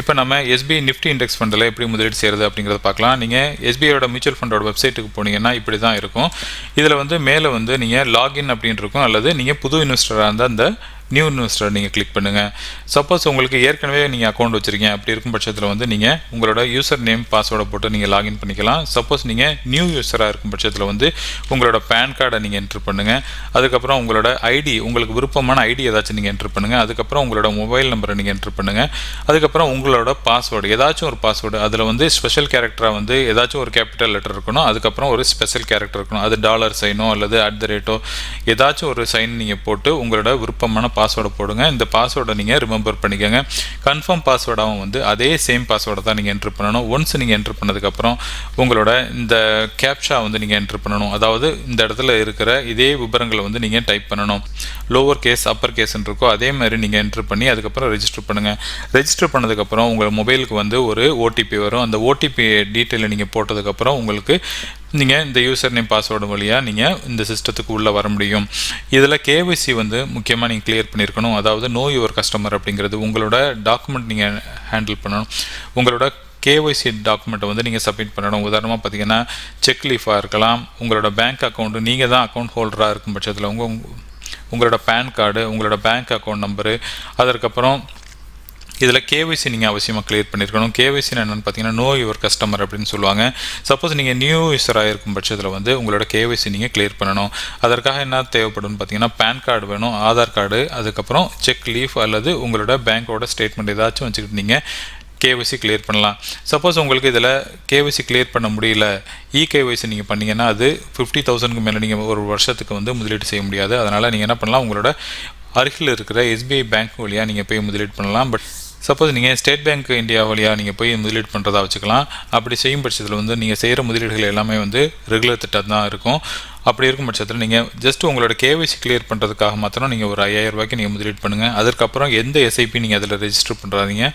இப்போ நம்ம SBI Nifty index ஃபண்டில் எப்படி முதலீடு செய்கிறது அப்படிங்கிறத பார்க்கலாம். நீங்கள் எஸ்பிஐயோட மியூச்சுவல் ஃபண்டோட வெப்சைட்டுக்கு போனீங்கன்னா இப்படி தான் இருக்கும். இதில் வந்து மேலே வந்து நீங்கள் லாகின் அப்படின்னு இருக்கும். அல்லது நீங்கள் புது இன்வெஸ்டராக இருந்தால் அந்த நியூ இன்வெஸ்டர் நீங்கள் கிளிக் பண்ணுங்கள் சப்போஸ் உங்களுக்கு ஏற்கனவே நீங்கள் அக்கௌண்ட் வச்சுருக்கீங்க. அப்படி இருக்கும் பட்சத்தில் வந்து நீங்கள் உங்களோட யூசர் நேம் பாஸ்வேர்டை போட்டு நீங்கள் லாகின் பண்ணிக்கலாம். சப்போஸ் நீங்கள் நியூ யூஸராக இருக்கும் பட்சத்தில் வந்து உங்களோட பேன் கார்டை நீங்கள் என்ட்ரு பண்ணுங்கள் அதுக்கப்புறம் உங்களோட ஐடி உங்களுக்கு விருப்பமான ஐடி ஏதாச்சும் நீங்கள் என்ட்ரு பண்ணுங்கள் அதுக்கப்புறம் உங்களோட மொபைல் நம்பரை நீங்கள் என்ட்ரு பண்ணுங்கள் அதுக்கப்புறம் உங்களோட பாஸ்வேர்டு ஏதாச்சும் ஒரு பாஸ்வேர்டு அதில் வந்து ஸ்பெஷல் கேரக்டராக வந்து ஏதாச்சும் ஒரு கேபிட்டல் லெட்டர் இருக்கணும். அதுக்கப்புறம் ஒரு ஸ்பெஷல் கேரக்டர் இருக்கணும். அது டாலர் சைனோ அல்லது அட் த ரேட்டோ ஏதாச்சும் ஒரு சைன் நீங்கள் போட்டு உங்களோட விருப்பமான பாஸ்வேர்டை போடுங்க. இந்த பாஸ்வேர்டை நீங்கள் ரிமெம்பர் பண்ணிக்கோங்க. கன்ஃபார்ம் பாஸ்வேர்டாகவும் வந்து அதே சேம் பாஸ்வேர்டை தான் நீங்கள் என்ட்ரு பண்ணணும். ஒன்ஸ் நீங்கள் என்ட்ரு பண்ணதுக்கப்புறம் உங்களோட இந்த கேப்ஷா வந்து நீங்கள் என்ட்ரு பண்ணணும். அதாவது இந்த இடத்துல இருக்கிற இதே விவரங்களை வந்து நீங்கள் டைப் பண்ணணும். லோவர் கேஸ் அப்பர் கேஸ்ன்னு இருக்கோ அதே மாதிரி நீங்கள் என்ட்ரு பண்ணி அதுக்கப்புறம் ரெஜிஸ்டர் பண்ணுங்கள் ரெஜிஸ்டர் பண்ணதுக்கப்புறம் உங்கள் மொபைலுக்கு வந்து ஒரு ஓடிபி வரும். அந்த ஓடிபி டீட்டெயிலை நீங்கள் போட்டதுக்கப்புறம் உங்களுக்கு நீங்கள் இந்த யூசர் நேம் பாஸ்வேர்டு வழியாக நீங்கள் இந்த சிஸ்டத்துக்கு உள்ளே வர முடியும். இதில் கேஒய்சி வந்து முக்கியமாக நீங்கள் கிளியர் பண்ணியிருக்கணும். அதாவது நோ யுவர் கஸ்டமர் அப்படிங்கிறது உங்களோட டாக்குமெண்ட் நீங்கள் ஹேண்டில் பண்ணணும். உங்களோட கேஒய்சி டாக்குமெண்ட்டை வந்து நீங்கள் சப்மிட் பண்ணணும். உதாரணமாக பார்த்தீங்கன்னா செக் லீஃபாக இருக்கலாம். உங்களோட பேங்க் அக்கௌண்ட்டு நீங்கள் தான் அக்கௌண்ட் ஹோல்டராக இருக்கும் பட்சத்தில் உங்கள் உங்களோட பேன் கார்டு உங்களோட பேங்க் அக்கௌண்ட் நம்பரு அதற்கப்புறம் இதில் கேவைசி நீங்கள் அவசியமாக கிளியர் பண்ணியிருக்கணும் கேவைசி என்னென்னு பார்த்தீங்கன்னா நோ யுவர் கஸ்டமர் அப்படின்னு சொல்லுவாங்க. சப்போஸ் நீங்கள் நியூ யூஸராக இருக்கும் பட்சத்தில் வந்து உங்களோட கேவைசி நீங்கள் கிளியர் பண்ணணும். அதற்காக என்ன தேவைப்படும்னு பார்த்தீங்கன்னா பேன் கார்டு வேணும் ஆதார் கார்டு அதுக்கப்புறம் செக் லீஃப் அல்லது உங்களோட பேங்க்கோட ஸ்டேட்மெண்ட் ஏதாச்சும் வச்சுக்கிட்டு நீங்கள் கேவைசி கிளியர் பண்ணலாம். சப்போஸ் உங்களுக்கு இதில் கேவைசி கிளியர் பண்ண முடியல. இ நீங்கள் பண்ணீங்கன்னா அது ஃபிஃப்டி தௌசண்ட்க்கு மேலே நீங்கள் ஒரு வருஷத்துக்கு வந்து முதலீடு செய்ய முடியாது. அதனால் நீங்கள் என்ன பண்ணலாம் உங்களோட அருகில் இருக்கிற எஸ்பிஐ பேங்க் வழியாக நீங்கள் போய் முதலீடு பண்ணலாம். பட் சப்போஸ் நீங்கள் ஸ்டேட் பேங்க் இந்தியா வழியாக நீங்கள் போய் முதலீடு பண்ணுறதா வச்சுக்கலாம். அப்படி செய்யும் பட்சத்தில் வந்து நீங்கள் செய்கிற முதலீடுகள் எல்லாமே வந்து ரெகுலர் திட்டம் தான் இருக்கும். அப்படி இருக்கும் பட்சத்தில் நீங்கள் ஜஸ்ட் உங்களோட கேவைசி கிளியர் பண்ணுறதுக்காக மாத்திரம் நீங்கள் ஒரு ஐயாயிரம் ரூபாய்க்கு நீங்கள் முதலீடு பண்ணுங்கள் அதற்கப்புறம் எந்த எஸ்ஐபி நீங்கள் அதில் ரெஜிஸ்டர் பண்ணுறாதீங்க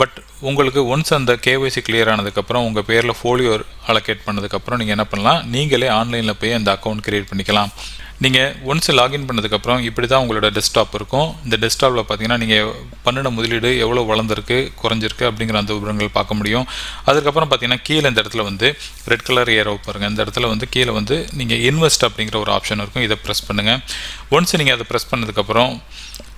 பட் உங்களுக்கு ஒன்ஸ் அந்த கேஒய்சி கிளியர் ஆனதுக்கப்புறம் உங்கள் பேரில் ஃபோலியோ அலோகேட் பண்ணதுக்கப்புறம் நீங்கள் என்ன பண்ணலாம்? நீங்களே ஆன்லைனில் போய் அந்த அக்கௌண்ட் க்ரியேட் பண்ணிக்கலாம். நீங்கள் ஒன்ஸ் லாகின் பண்ணதுக்கப்புறம் இப்படி தான் உங்களோட டெஸ்க்டாப் இருக்கும். இந்த டெஸ்க்டாப்பில் பார்த்தீங்கன்னா நீங்கள் பண்ணின முதலீடு எவ்வளோ வளர்ந்துருக்கு குறைஞ்சிருக்கு அப்படிங்கிற அந்த விவரங்கள் பார்க்க முடியும். அதுக்கப்புறம் பார்த்தீங்கன்னா கீழே இந்த இடத்துல வந்து ரெட் கலர் ஏரோ பாருங்கள் இந்த இடத்துல வந்து கீழே வந்து நீங்கள் இன்வெஸ்ட் அப்படிங்கிற ஒரு ஆப்ஷன் இருக்கும். இதை ப்ரெஸ் பண்ணுங்கள் ஒன்ஸ் நீங்கள் அதை ப்ரெஸ் பண்ணதுக்கப்புறம்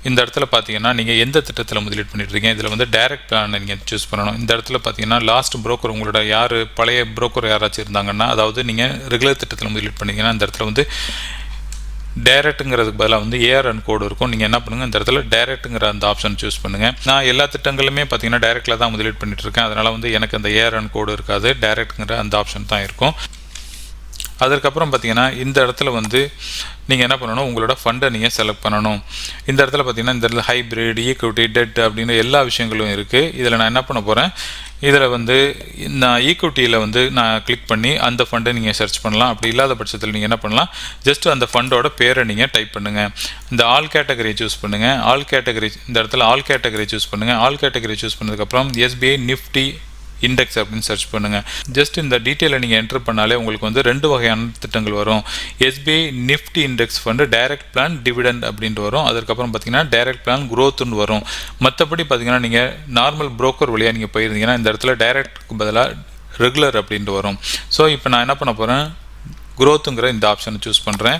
இந்த இடத்துல பார்த்தீங்கன்னா நீங்கள் எந்த திட்டத்தில் முதலீடு பண்ணிட்டுருக்கீங்க இதில் வந்து டைரக்ட் பிளானை நீங்கள் சூஸ் பண்ணணும். இந்த இடத்துல பார்த்தீங்கன்னா லாஸ்ட் புரோக்கர் உங்களோட யார்? பழைய புரோக்கர் யாராச்சும் இருந்தாங்கன்னா அதாவது நீங்கள் ரெகுலர் திட்டத்தில் முதலீடு பண்ணிங்கன்னா இந்த இடத்துல வந்து டேரக்ட்டுங்கிறதுக்கு பதிலாக வந்து ஏஆர்என் கோடு இருக்கும். நீங்கள் என்ன பண்ணுங்கள் இந்த இடத்துல டேரக்ட்டுங்கிற அந்த ஆப்ஷன் சூஸ் பண்ணுங்கள் நான் எல்லா திட்டங்களுமே பார்த்தீங்கன்னா டேரக்டில் தான் முதலீடு பண்ணிட்டு இருக்கேன். அதனால் வந்து எனக்கு அந்த ஏஆர்என் கோடு இருக்காது. டேரக்ட்டுங்கிற அந்த ஆப்ஷன் தான் இருக்கும். அதற்கப்புறம் பார்த்தீங்கன்னா இந்த இடத்துல வந்து நீங்கள் என்ன பண்ணணும்? உங்களோட ஃபண்டை நீங்கள் செலக்ட் பண்ணணும். இந்த இடத்துல பார்த்தீங்கன்னா இந்த இடத்துல ஹைப்ரிட் ஈக்விட்டி டெட் அப்படின்னு எல்லா விஷயங்களும் இருக்குது இதில் நான் என்ன பண்ண போகிறேன் இதில் வந்து நான் ஈக்விட்டியில் வந்து நான் கிளிக் பண்ணி அந்த ஃபண்டை நீங்கள் சர்ச் பண்ணலாம். அப்படி இல்லாத பட்சத்தில் நீங்கள் என்ன பண்ணலாம்? ஜஸ்ட் அந்த ஃபண்டோட பேரை நீங்கள் டைப் பண்ணுங்கள் இந்த ஆல் கேட்டகரி சூஸ் பண்ணுங்கள் ஆல் கேட்டகரி இந்த இடத்துல ஆல் கேட்டகரி சூஸ் பண்ணுங்கள் ஆல் கேட்டகரி சூஸ் பண்ணதுக்கப்புறம் எஸ்பிஐ நிஃப்டி இண்டெக்ஸ் அப்படின்னு சர்ச் பண்ணுங்கள் ஜஸ்ட் இந்த டீட்டெயிலை நீங்கள் என்ட்ரு பண்ணாலே உங்களுக்கு வந்து ரெண்டு வகையான திட்டங்கள் வரும். SBI Nifty index fund direct plan dividend அப்படின்ட்டு வரும். அதுக்கப்புறம் பார்த்தீங்கன்னா டைரக்ட் பிளான் க்ரோத்துன்னு வரும். மற்றபடி பார்த்தீங்கன்னா நீங்கள் நார்மல் புரோக்கர் வழியாக நீங்கள் போயிருந்தீங்கன்னா இந்த இடத்துல டைரக்ட்க்கு பதிலாக ரெகுலர் அப்படின்ட்டு வரும். ஸோ இப்போ நான் என்ன பண்ண போகிறேன் குரோத்துங்கிற இந்த ஆப்ஷனை சூஸ் பண்ணுறேன்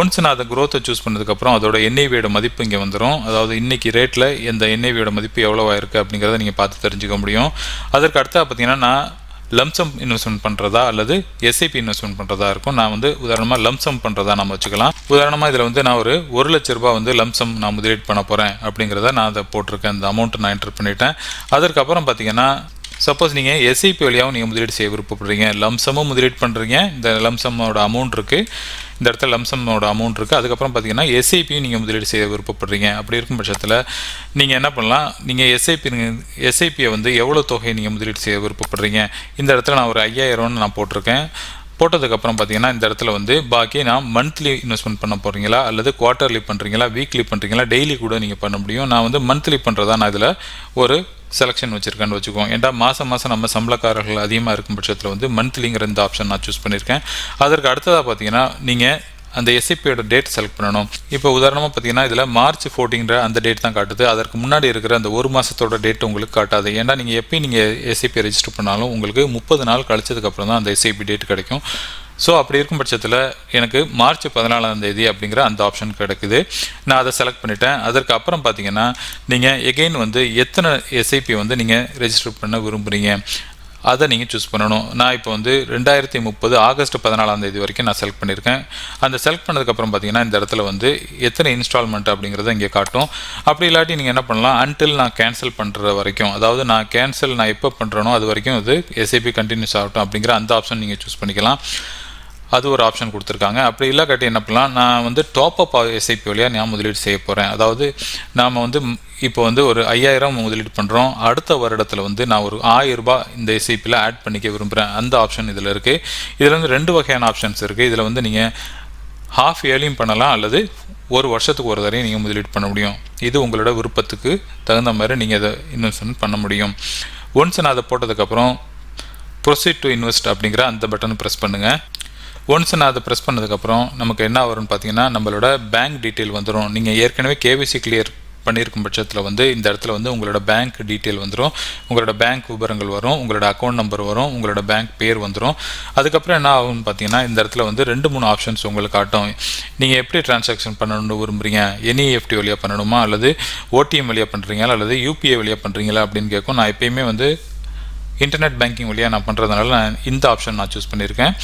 ஒன்ஸ் நான் அதை குரோத்தை சூஸ் பண்ணதுக்கப்புறம் அதோட என்ஐவியோட மதிப்பு இங்கே வந்துடும் அதாவது இன்றைக்கி ரேட்டில் இந்த என்ஐவியோட மதிப்பு எவ்வளோவா இருக்குது அப்படிங்கிறத நீங்கள் பார்த்து தெரிஞ்சுக்க முடியும். அதற்கு அடுத்தா பார்த்தீங்கன்னா நான் லம்சம் இன்வெஸ்ட்மெண்ட் பண்ணுறதா அல்லது எஸ்ஐபி இன்வெஸ்ட்மெண்ட் பண்ணுறதா இருக்கும். நான் வந்து உதாரணமாக லம்சம் பண்ணுறதா நம்ம வச்சுக்கலாம். உதாரணமாக இதில் வந்து நான் ஒரு ஒரு லட்ச ரூபா வந்து லம்சம் நான் முதலீடு பண்ண போகிறேன் அப்படிங்கிறத நான் அதை போட்டிருக்கேன். அந்த அமௌண்ட்டை நான் என்டர் பண்ணிட்டேன். அதற்கப்புறம் பார்த்தீங்கன்னா சப்போஸ் நீங்கள் எஸ்ஐபி வழியாகவும் நீங்கள் முதலீடு செய்ய விருப்பப்படுறீங்க. லம்சமும் முதலீடு பண்ணுறீங்க இந்த லம்சமோட அமௌண்ட் இருக்குது இந்த இடத்துல லம்சமோட அமௌண்ட் இருக்குது அதுக்கப்புறம் பார்த்தீங்கன்னா எஸ்ஐபியும் நீங்கள் முதலீடு செய்ய விருப்பப்படுறீங்க. அப்படி இருக்கும் பட்சத்தில் நீங்கள் என்ன பண்ணலாம்? நீங்கள் எஸ்ஐபி எஸ்ஐபியை வந்து எவ்வளோ தொகையை நீங்கள் முதலீடு செய்ய விருப்பப்படுறீங்க? இந்த இடத்துல நான் ஒரு ஐயாயிரம்னு நான் போட்டிருக்கேன். போட்டதுக்கப்புறம் பார்த்தீங்கன்னா இந்த இடத்துல வந்து பாக்கி நான் மந்த்லி இன்வெஸ்ட்மெண்ட் பண்ண போகிறீங்களா அல்லது குவார்ட்டர்லி பண்ணுறீங்களா வீக்லி பண்ணுறீங்களா டெய்லி கூட நீங்கள் பண்ண முடியும். நான் வந்து மந்த்லி பண்ணுறதா நான் இதில் ஒரு செலெக்ஷன் வச்சுருக்கேன்னு வச்சுக்கோங்க. ஏன்டா மாதம் மாதம் நம்ம சம்பளக்காரர்கள் அதிகமாக இருக்கும் பட்சத்தில் வந்து மந்த்லிங்கிற இந்த ஆப்ஷன் நான் சூஸ் பண்ணியிருக்கேன். அதற்கு அடுத்ததாக பார்த்தீங்கன்னா நீங்கள் அந்த எஸ்ஐபியோட டேட் செலக்ட் பண்ணணும். இப்போ உதாரணமாக பார்த்தீங்கன்னா இதில் மார்ச் ஃபோர்டீன்ற அந்த டேட் தான் காட்டுது. அதற்கு முன்னாடி இருக்கிற அந்த ஒரு மாதத்தோட டேட் உங்களுக்கு காட்டாது. ஏன்னா நீங்கள் எப்பயும் நீங்கள் எஸ்ஐபி ரெஜிஸ்டர் பண்ணாலும் உங்களுக்கு முப்பது நாள் கழிச்சதுக்கப்புறம் தான் அந்த எஸ்ஐபி டேட் கிடைக்கும். ஸோ அப்படி இருக்கும் பட்சத்தில் எனக்கு மார்ச் பதினாலாம் தேதி அப்படிங்கிற அந்த ஆப்ஷன் கிடைக்குது. நான் அதை செலக்ட் பண்ணிட்டேன். அதற்கு அப்புறம் பார்த்தீங்கன்னா நீங்கள் எகெயின் வந்து எத்தனை எஸ்ஐபி வந்து நீங்கள் ரெஜிஸ்டர் பண்ண விரும்புகிறீங்க அதை நீங்கள் சூஸ் பண்ணணும். நான் இப்போ வந்து ரெண்டாயிரத்தி முப்பது ஆகஸ்ட் பதினாலாம் தேதி வரைக்கும் நான் செலக்ட் பண்ணியிருக்கேன். அந்த செலக்ட் பண்ணதுக்கப்புறம் பார்த்தீங்கன்னா இந்த இடத்துல வந்து எத்தனை இன்ஸ்டால்மெண்ட் அப்படிங்கிறத இங்கே காட்டும். அப்படி இல்லாட்டி நீங்கள் என்ன பண்ணலாம் அன்டில் நான் கேன்சல் பண்ணுற வரைக்கும் அதாவது நான் கேன்சல் நான் எப்போ பண்ணுறேனோ அது வரைக்கும் இது எஸ்ஐபி கண்டினியூஸ் ஆகட்டும் அப்படிங்கிற அந்த ஆப்ஷன் நீங்கள் சூஸ் பண்ணிக்கலாம். அது ஒரு ஆப்ஷன் கொடுத்துருக்காங்க. அப்படி இல்லை கட்டி என்ன பண்ணலாம் நான் வந்து டாப் அப் எஸ்ஐபி வழியாக நான் முதலீடு செய்ய போகிறேன் அதாவது நாம் வந்து இப்போ வந்து ஒரு ஐயாயிரம் முதலீடு பண்ணுறோம் அடுத்த வருடத்தில் வந்து நான் ஒரு ஆயிரம் ரூபாய் இந்த எஸ்ஐபியில் ஆட் பண்ணிக்க விரும்புகிறேன் அந்த ஆப்ஷன் இதில் இருக்குது இதில் வந்து ரெண்டு வகையான ஆப்ஷன்ஸ் இருக்குது இதில் வந்து நீங்கள் ஹாஃப் இயர்லியும் பண்ணலாம் அல்லது ஒரு வருஷத்துக்கு ஒரு தரையும் நீங்கள் முதலீடு பண்ண முடியும். இது உங்களோட விருப்பத்துக்கு தகுந்த மாதிரி நீங்கள் இதை இன்வெஸ்ட்மெண்ட் பண்ண முடியும். ஒன்ஸ் நான் அதை போட்டதுக்கப்புறம் ப்ரொசீட் டு இன்வெஸ்ட் அப்படிங்கிற அந்த பட்டனை ப்ரெஸ் பண்ணுங்கள் ஒன்ஸ் நான் அதை ப்ரெஸ் பண்ணதுக்கப்புறம் நமக்கு என்ன வரும்னு பார்த்தீங்கன்னா நம்மளோட பேங்க் டீட்டெயில் வந்துடும் நீங்கள் ஏற்கனவே கேவிசி கிளியர் பண்ணியிருக்கும் பட்சத்தில் வந்து இந்த இடத்துல வந்து உங்களோட பேங்க் டீட்டெயில் வந்துடும் உங்களோட பேங்க் விவரங்கள் வரும். உங்களோட அக்கௌண்ட் நம்பர் வரும். உங்களோட பேங்க் பேர் வந்துடும் அதுக்கப்புறம் என்ன ஆகும்னு பார்த்தீங்கன்னா இந்த இடத்துல வந்து ரெண்டு மூணு ஆப்ஷன்ஸ் உங்களுக்கு காட்டும். நீங்கள் எப்படி டிரான்சாக்ஷன் பண்ணணும்னு விரும்புகிறீங்க என்இஎஃப்டி வழியாக பண்ணணுமா? அல்லது ஓடிஎம் வழியாக பண்ணுறீங்களா அல்லது யூபிஐ வழியாக பண்ணுறீங்களா அப்படின்னு கேட்கும். நான் எப்பயுமே வந்து இன்டர்நெட் பேங்கிங் வழியாக நான் பண்ணுறதுனால நான் இந்த ஆப்ஷன் நான் சூஸ் பண்ணியிருக்கேன்.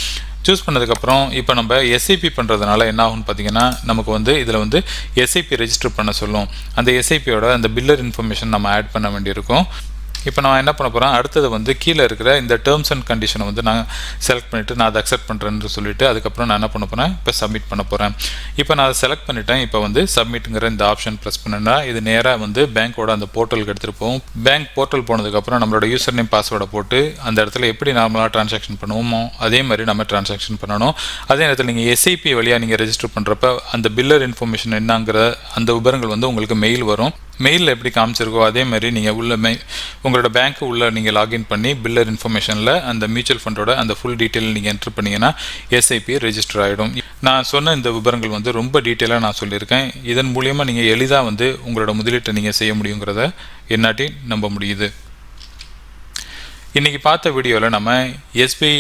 சூஸ் பண்ணதுக்கப்புறம் இப்போ நம்ம எஸ்ஐபி பண்ணுறதுனால என்ன ஆகும்னு பார்த்தீங்கன்னா நமக்கு வந்து இதில் வந்து எஸ்ஐபி ரெஜிஸ்டர் பண்ண சொல்லும். அந்த எஸ்ஐபியோட அந்த பில்லர் இன்ஃபர்மேஷன் நம்ம ஆட் பண்ண வேண்டியிருக்கும். இப்போ நான் என்ன பண்ண போகிறேன் அடுத்தது வந்து கீழே இருக்கிற இந்த டேர்ம்ஸ் அண்ட் கண்டிஷனை வந்து நான் செலக்ட் பண்ணிவிட்டு நான் அதை அக்செப்ட் பண்ணுறேன்னு சொல்லிவிட்டு அதுக்கப்புறம் நான் என்ன பண்ண போகிறேன் இப்போ சப்மிட் பண்ண போகிறேன் இப்போ நான் அதை செலக்ட் பண்ணிட்டேன். இப்போ வந்து சப்மிட்டுங்கிற இந்த ஆப்ஷன் ப்ரெஸ் பண்ணேன்னா இது நேராக வந்து பேங்க்கோட அந்த போர்ட்டலுக்கு எடுத்துகிட்டு போகும். பேங்க் போர்ட்டல் போனதுக்கப்புறம் நம்மளோட யூசர் நேம் பாஸ்வேர்டை போட்டு அந்த இடத்துல எப்படி நார்மலாக ட்ரான்சாக்ஷன் பண்ணுவோமோ அதே மாதிரி நம்ம ட்ரான்சாக்ஷன் பண்ணணும். அதே நேரத்தில் நீங்கள் எஸ்ஐபி வழியாக நீங்கள் ரெஜிஸ்டர் பண்ணுறப்ப அந்த பில்லர் இன்ஃபர்மேஷன் என்னங்கிற அந்த விவரங்கள் வந்து உங்களுக்கு மெயில் வரும். மெயிலில் எப்படி காமிச்சிருக்கோ அதே மாதிரி நீங்கள் உள்ள மெய் உங்களோட பேங்க்கு உள்ளே நீங்கள் லாகின் பண்ணி பில்லர் இன்ஃபர்மேஷனில் அந்த மியூச்சுவல் ஃபண்டோட அந்த ஃபுல் டீட்டெயில் நீங்கள் என்ட்ரு பண்ணீங்கன்னா எஸ்ஐபி ரெஜிஸ்டர் ஆகிடும் நான் சொன்ன இந்த விவரங்கள் வந்து ரொம்ப டீட்டெயிலாக நான் சொல்லியிருக்கேன். இதன் மூலியமாக நீங்கள் எளிதாக வந்து உங்களோட முதலீட்டை நீங்கள் செய்ய முடியுங்கிறத என்னாட்டி நம்ப முடியுது. இன்றைக்கி பார்த்த வீடியோவில் நம்ம எஸ்பிஐ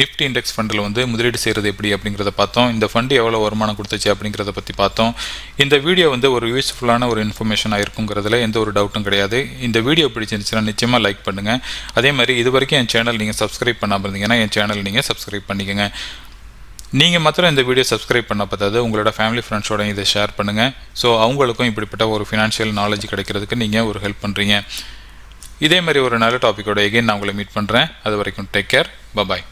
நிஃப்டி இண்டெக்ஸ் ஃபண்டில் வந்து முதலீடு செய்கிறது எப்படி அப்படிங்கிறத பார்த்தோம். இந்த ஃபண்டு எவ்வளோ வருமானம் கொடுத்துச்சு அப்படிங்கிறத பற்றி பார்த்தோம். இந்த வீடியோ வந்து ஒரு யூஸ்ஃபுல்லான ஒரு இன்ஃபர்மேஷனாக இருக்குங்கிறதுல எந்த ஒரு டவுட்டும் கிடையாது. இந்த வீடியோ பிடிச்சிருந்துச்சுன்னா நிச்சயமாக லைக் பண்ணுங்கள் அதே மாதிரி இது வரைக்கும் என் சேனல் நீங்கள் சப்ஸ்கிரைப் பண்ணாமல் இருந்தீங்கன்னா என் சேனல் நீங்கள் சப்ஸ்கிரைப் பண்ணிக்கோங்க. நீங்கள் மாத்திரம் இந்த வீடியோ சப்ஸ்கிரைப் பண்ண பார்த்தது உங்களோட ஃபேமிலி ஃப்ரெண்ட்ஸோட இதை ஷேர் பண்ணுங்கள் ஸோ அவங்களுக்கும் இப்படிப்பட்ட ஒரு ஃபினான்ஷியல் நாலேஜ் கிடைக்கிறதுக்கு நீங்கள் ஒரு ஹெல்ப் பண்ணுறீங்க இதே மாதிரி ஒரு நல்ல டாப்பிக்கோட எகைன் நான் உங்களை மீட் பண்ணுறேன் அது வரைக்கும் டேக் கேர் பபாய்